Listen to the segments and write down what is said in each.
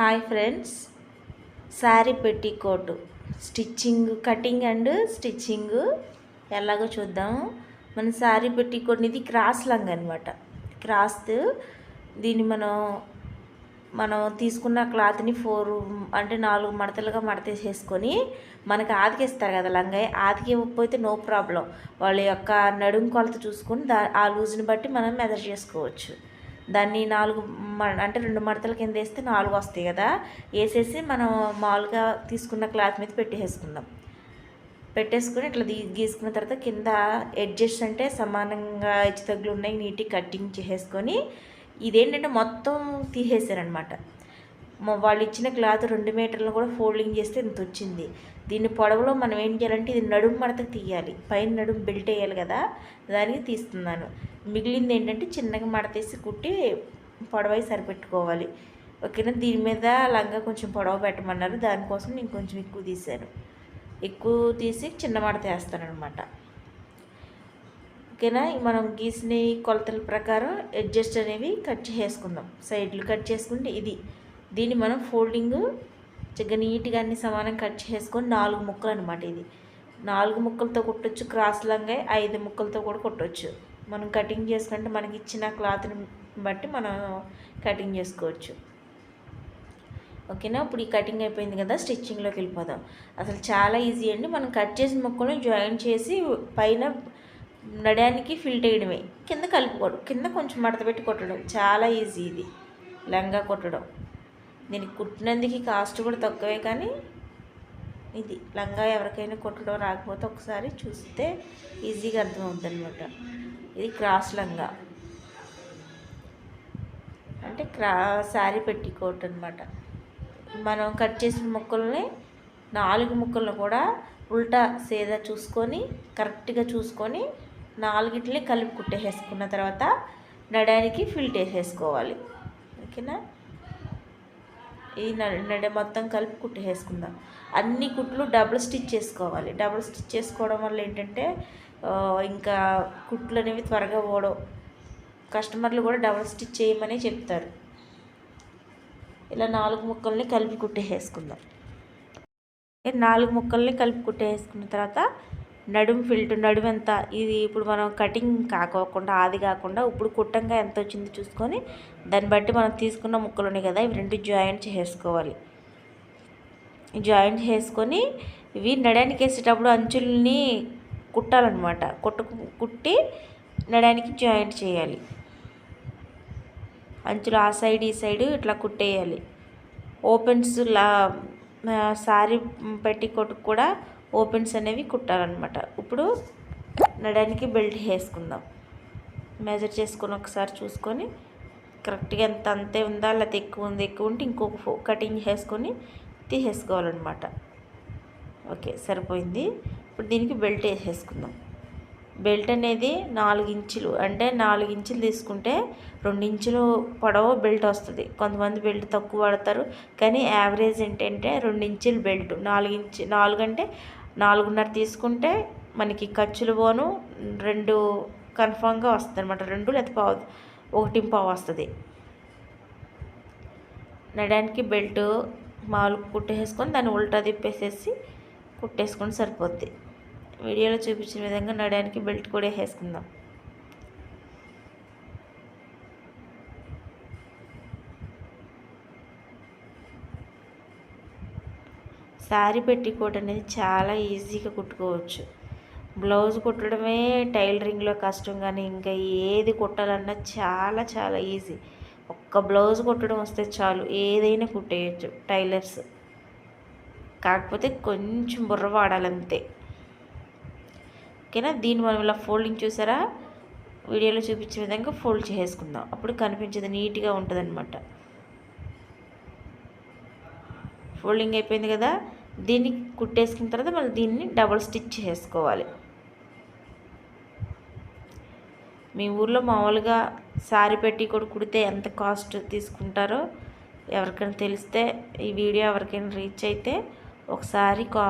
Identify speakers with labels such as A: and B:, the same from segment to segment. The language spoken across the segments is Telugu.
A: Hi friends. Sari petticoat. Stitching cutting and stitching ఎలాగో చూద్దాం. మన శారీ పెట్టికోట్ ఇది క్రాస్ లంగ్ అనమాట క్రాస్ దీన్ని మనం మనం తీసుకున్న క్లాత్ని ఫోర్ అంటే నాలుగు మడతలుగా మడతేసేసుకొని మనకి ఆదికిస్తారు కదా లంగాయ ఆదికి ఇవ్వకపోతే నో ప్రాబ్లం. వాళ్ళ యొక్క నడుము కొలత చూసుకొని దా ఆ లూజ్ని బట్టి మనం మెజర్ చేసుకోవచ్చు. దాన్ని నాలుగు మ- అంటే రెండు మడతల కింద వేస్తే నాలుగు వస్తాయి కదా. వేసేసి మనం మామూలుగా తీసుకున్న క్లాత్ మీద పెట్టేసుకుందాం. పెట్టేసుకుని ఇట్లా దీ గీసుకున్న తర్వాత కింద ఎడ్జెస్ అంటే సమానంగా హెచ్చు తగ్గులు ఉన్నాయి నీట్గా కట్టింగ్ చేసేసుకొని ఇదేంటంటే మొత్తం తీసేసారనమాట వాళ్ళు ఇచ్చిన క్లాత్ రెండు మీటర్లు కూడా ఫోల్డింగ్ చేస్తే ఇంత వచ్చింది దీని పొడవులో మనం ఏం చేయాలంటే ఇది నడుము మడతకు తీయాలి. పైన నడుము బెల్ట్ వేయాలి కదా దానికి తీస్తున్నాను. మిగిలింది ఏంటంటే చిన్నగా మడతేసి కుట్టి పొడవై సరిపెట్టుకోవాలి. ఓకేనా? దీని మీద లంగా కొంచెం పొడవ పెట్టమన్నారు. దానికోసం నేను కొంచెం ఎక్కువ తీశాను. ఎక్కువ తీసి చిన్న మడత వేస్తాను అనమాట ఓకేనా మనం గీసిన ఈ కొలతల ప్రకారం అడ్జస్ట్ అనేవి కట్ చేసుకుందాం. సైడ్లు కట్ చేసుకుంటే ఇది. దీన్ని మనం ఫోల్డింగ్ చక్కగా నీట్గా అన్ని సమానం కట్ చేసుకొని నాలుగు ముక్కలు అనమాట ఇది. నాలుగు ముక్కలతో కుట్టొచ్చు క్రాస్ లంగా ఐదు ముక్కలతో కూడా కుట్టొచ్చు. మనం కటింగ్ చేసుకుంటే మనకి ఇచ్చిన క్లాత్ని బట్టి మనం కటింగ్ చేసుకోవచ్చు. ఓకేనా? ఇప్పుడు ఈ కటింగ్ అయిపోయింది కదా స్టిచ్చింగ్లోకి వెళ్ళిపోదాం. అసలు చాలా ఈజీ అండి. మనం కట్ చేసిన ముక్కలను జాయిన్ చేసి పైన నడానికి ఫిల్ట్ చేయడమే. కింద కలుపుకోవడం కింద కొంచెం మడత పెట్టి కొట్టడం. చాలా ఈజీ ఇది. లంగా కొట్టడం. దీనికి కుట్టినందుకు కాస్ట్ కూడా తక్కువే కానీ ఇది లంగా ఎవరికైనా కుట్టడం రాకపోతే ఒకసారి చూస్తే ఈజీగా అర్థమవుతుంది అనమాట ఇది క్రాస్ లంగా. అంటే క్రా శారీ పెట్టుకోవటం అనమాట మనం కట్ చేసిన ముక్కల్ని నాలుగు ముక్కలను కూడా ఉల్టా సేదా చూసుకొని కరెక్ట్గా చూసుకొని నాలుగిట్లని కలిపి కుట్టేసేసుకున్న తర్వాత నడానికి ఫిల్ట్ వేసేసుకోవాలి. ఓకేనా? ఈ న- నడ మొత్తం కలిపి కుట్టేసుకుందాం అన్ని కుట్లు డబుల్ స్టిచ్ చేసుకోవాలి. డబుల్ స్టిచ్ చేసుకోవడం వల్ల ఏంటంటే ఇంకా కుట్లు అనేవి త్వరగా ఓడవు. కస్టమర్లు కూడా డబుల్ స్టిచ్ చేయమని చెప్తారు. ఇలా నాలుగు ముక్కల్ని కలిపి కుట్టేసుకుందాం నాలుగు ముక్కల్ని కలిపి కుట్టేసుకున్న తర్వాత నడుము ఫిల్ట్ నడుము ఎంత? ఇది ఇప్పుడు మనం కటింగ్ కాకోకుండా ఆది కాకుండా ఇప్పుడు కుట్టంగా ఎంత వచ్చింది చూసుకొని దాన్ని బట్టి మనం తీసుకున్న ముక్కలు ఉన్నాయి కదా ఇవి రెండు జాయింట్ చేసుకోవాలి. జాయింట్ చేసుకొని ఇవి నడానికి వేసేటప్పుడు అంచుల్ని కుట్టాలన్నమాట. కుట్టు కుట్టి నడానికి జాయింట్ చేయాలి. అంచులు ఆ సైడ్ ఈ సైడ్ ఇట్లా కుట్టేయాలి. ఓపెన్స్ లా సారీ పెట్టి కొట్టు కూడా ఓపెన్స్ అనేవి కుట్టాలన్నమాట ఇప్పుడు నడానికి బెల్ట్ వేసుకుందాం. మెజర్ చేసుకొని ఒకసారి చూసుకొని కరెక్ట్గా ఎంత అంతే ఉందా లేకపోతే ఎక్కువ ఉంది ఎక్కువ ఉంటే ఇంకొక కటింగ్ చేసుకొని తీసేసుకోవాలన్నమాట. ఓకే సరిపోయింది. ఇప్పుడు దీనికి బెల్ట్ వేసేసుకుందాం. బెల్ట్ అనేది నాలుగు ఇంచులు అంటే నాలుగు ఇంచులు తీసుకుంటే రెండు ఇంచులు పొడవు బెల్ట్ వస్తుంది. కొంతమంది బెల్ట్ తక్కువ వాడతారు కానీ యావరేజ్ ఏంటంటే రెండు ఇంచులు బెల్ట్. నాలుగు ఇంచు నాలుగు అంటే నాలుగున్నర తీసుకుంటే మనకి ఖర్చులు పోను రెండు కన్ఫామ్గా వస్తుంది అనమాట రెండు లేదా పావు ఒకటి పావు వస్తుంది. నడానికి బెల్ట్ మామూలుగా కుట్టేసుకొని దాన్ని ఉల్టా తిప్పేసేసి కుట్టేసుకొని సరిపోద్ది. వీడియోలో చూపించిన విధంగా నడానికి బెల్ట్ కూడా వేసేసుకుందాం శారీ పెట్టికోట్ అనేది చాలా ఈజీగా కుట్టుకోవచ్చు. బ్లౌజ్ కుట్టడమే టైలరింగ్లో కష్టం కానీ ఇంకా ఏది కుట్టాలన్నా చాలా చాలా ఈజీ. ఒక్క బ్లౌజ్ కుట్టడం వస్తే చాలు ఏదైనా కుట్టేయచ్చు టైలర్స్. కాకపోతే కొంచెం బుర్ర వాడాలంతే. ఓకేనా? దీన్ని మనం ఇలా ఫోల్డింగ్ చూసారా? వీడియోలో చూపించే విధంగా ఫోల్డ్ చేసుకుందాం అప్పుడు కనిపించేది నీట్గా ఉంటుంది అనమాట ఫోల్డింగ్ అయిపోయింది కదా? దీన్ని కుట్టేసుకున్న తర్వాత మళ్ళీ దీన్ని డబుల్ స్టిచ్ చేసుకోవాలి. మీ ఊర్లో మామూలుగా సారీ పెట్టి కూడా కుడితే ఎంత కాస్ట్ తీసుకుంటారో ఎవరికైనా తెలిస్తే ఈ వీడియో ఎవరికైనా రీచ్ అయితే ఒకసారి కా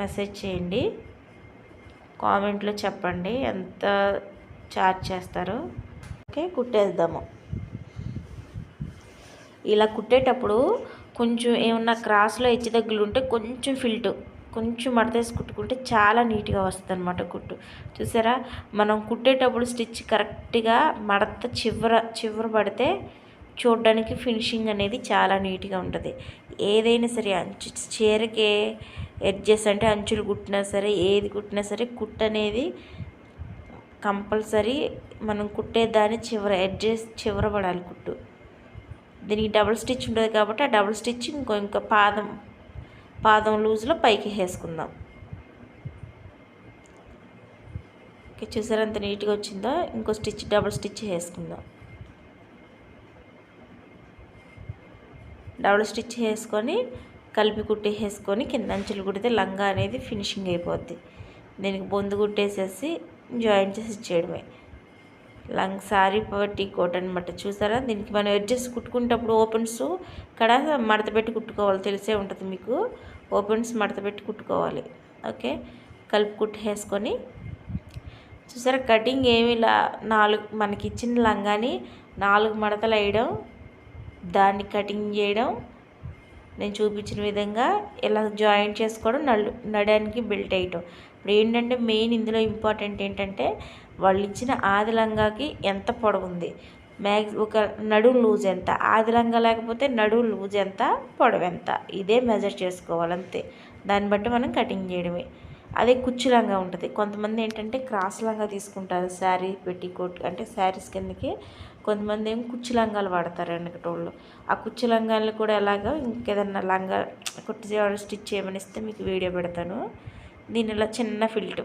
A: మెసేజ్ చేయండి. కామెంట్లో చెప్పండి ఎంత చార్జ్ చేస్తారో. ఓకే కుట్టేద్దాము. ఇలా కుట్టేటప్పుడు కొంచెం ఏమన్నా క్రాస్లో హెచ్చు తగ్గులు ఉంటే కొంచెం ఫిల్ట్ కొంచెం మడతేసి కుట్టుకుంటే చాలా నీట్గా వస్తుంది అనమాట కుట్టు. చూసారా? మనం కుట్టేటప్పుడు స్టిచ్ కరెక్ట్గా మడత చివర చివర పడితే చూడడానికి ఫినిషింగ్ అనేది చాలా నీట్గా ఉంటుంది. ఏదైనా సరే అంచు చీరకి ఎడ్జెస్ అంటే అంచులు కుట్టినా సరే ఏది కుట్టినా సరే కుట్టు అనేది కంపల్సరీ మనం కుట్టేదాన్ని చివర ఎడ్జెస్ చివర పడాలి కుట్టు. దీనికి డబుల్ స్టిచ్ ఉంటుంది కాబట్టి ఆ డబుల్ స్టిచ్ ఇంకో ఇంకా పాదం పాదం లూజ్లో పైకి వేసుకుందాం. ఓకే చూసారా ఎంత నీట్గా వచ్చిందో? ఇంకో స్టిచ్ డబుల్ స్టిచ్ వేసుకుందాం. డబుల్ స్టిచ్ వేసుకొని కలిపి కుట్టి వేసుకొని కింద అంచులు కుడితే లంగా అనేది ఫినిషింగ్ అయిపోద్ది. దీనికి బొందు కుట్టేసేసి జాయిన్ చేసి ఇచ్చేయడమే. లంగ్ సారీ పట్టి కోట్ అనమాట చూసారా? దీనికి మనం ఎడ్జెస్ కుట్టుకునేటప్పుడు ఓపెన్స్ ఇక్కడ మడత పెట్టి కుట్టుకోవాలి తెలిసే ఉంటుంది మీకు. ఓపెన్స్ మడత పెట్టి కుట్టుకోవాలి. ఓకే? కలుపు కుట్టేసుకొని చూసారా కటింగ్ ఏమి ఇలా నాలుగు మనకి ఇచ్చిన లంగాని నాలుగు మడతలు వేయడం దాన్ని కటింగ్ చేయడం నేను చూపించిన విధంగా ఇలా జాయింట్ చేసుకోవడం నడు నడానికి బెల్ట్ వేయటం. ఇప్పుడు ఏంటంటే మెయిన్ ఇందులో ఇంపార్టెంట్ ఏంటంటే వాళ్ళు ఇచ్చిన ఆది లంగాకి ఎంత పొడవుంది? మ్యాక్స్ ఒక నడుము లూజ్ ఎంత? ఆది లంగా లేకపోతే నడుము లూజ్ ఎంత? పొడవు ఎంత? ఇదే మెజర్ చేసుకోవాలి అంతే దాన్ని బట్టి మనం కటింగ్ చేయడమే. అదే కుచ్చు లంగా ఉంటుంది. కొంతమంది ఏంటంటే క్రాస్ లంగా తీసుకుంటారు. శారీ పెట్టికోట్ అంటే శారీస్ కిందకి. కొంతమంది ఏం కుచ్చు లంగాలు వాడతారు వెనకటోళ్ళు. ఆ కుచ్చు లంగాలు కూడా ఎలాగో ఇంకేదన్నా లంగా కుట్టి స్టిచ్ చేయమని ఇస్తే మీకు వీడియో పెడతాను. దీనిలో చిన్న ఫిల్ట్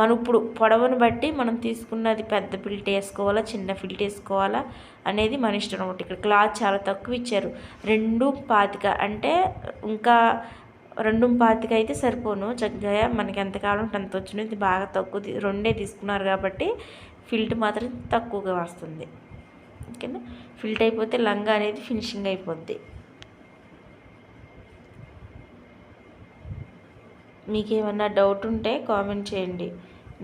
A: మనం ఇప్పుడు పొడవును బట్టి మనం తీసుకున్నది పెద్ద ఫిల్ట్ వేసుకోవాలా చిన్న ఫిల్ట్ వేసుకోవాలా అనేది మన ఇష్టం అనమాట ఇక్కడ క్లాత్ చాలా తక్కువ ఇచ్చారు. రెండు పాతిక అంటే ఇంకా రెండు పాతిక అయితే సరిపోను. చక్కగా మనకి ఎంత కావాలంటే అంత వచ్చినది బాగా తక్కువ రెండే తీసుకున్నారు కాబట్టి ఫిల్ట్ మాత్రం తక్కువగా వస్తుంది. ఓకేనా? ఫిల్ట్ అయిపోతే లంగా అనేది ఫినిషింగ్ అయిపోద్ది. మీకు ఏమన్నా డౌట్ ఉంటే కామెంట్ చేయండి.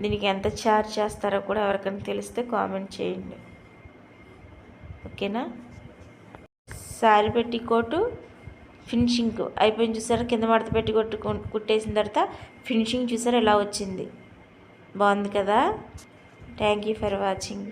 A: దీనికి ఎంత ఛార్జ్ చేస్తారో కూడా ఎవరికైనా తెలిస్తే కామెంట్ చేయండి. ఓకేనా? శారీ పెట్టి కోటు ఫినిషింగ్ అయిపోయింది చూసారా? కింద మడత పెట్టి కొట్టు కుట్టేసిన తర్వాత ఫినిషింగ్ చూసారా? ఎలా వచ్చింది? బాగుంది కదా? Thank you for watching